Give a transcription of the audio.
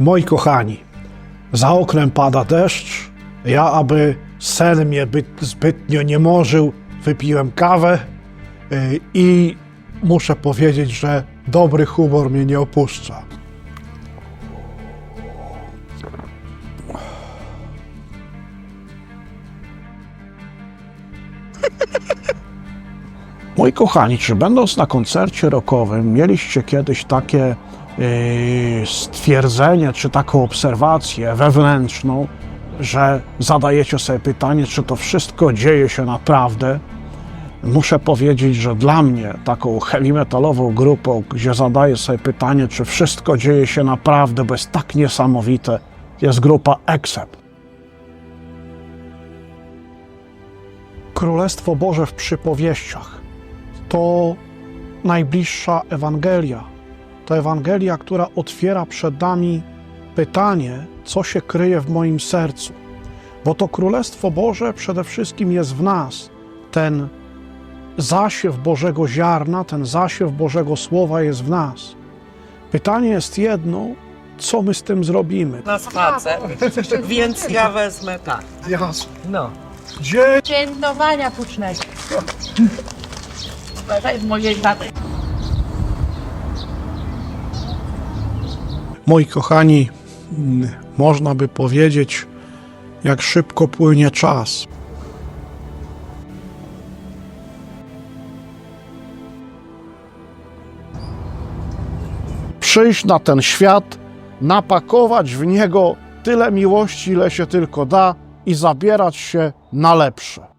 Moi kochani, za oknem pada deszcz. Ja, aby sen mnie by, zbytnio nie morzył, wypiłem kawę y, i muszę powiedzieć, że dobry humor mnie nie opuszcza. Moi kochani, czy będąc na koncercie rockowym, mieliście kiedyś takie yy, stwierdzenie, czy taką obserwację wewnętrzną, że zadajecie sobie pytanie, czy to wszystko dzieje się naprawdę? Muszę powiedzieć, że dla mnie taką heavy metalową grupą, gdzie zadaję sobie pytanie, czy wszystko dzieje się naprawdę, bo jest tak niesamowite, jest grupa Accept. Królestwo Boże w przypowieściach to najbliższa Ewangelia. To Ewangelia, która otwiera przed nami pytanie, co się kryje w moim sercu. Bo to Królestwo Boże przede wszystkim jest w nas. Ten zasiew Bożego ziarna, ten zasiew Bożego Słowa jest w nas. Pytanie jest jedno, co my z tym zrobimy? na spacer, więc ja wezmę tak. Jasne. No. Gdzie Świętowania pucznego. Z mojej taty. Moi kochani, można by powiedzieć, jak szybko płynie czas. Przyjść na ten świat, napakować w niego tyle miłości, ile się tylko da i zabierać się na lepsze.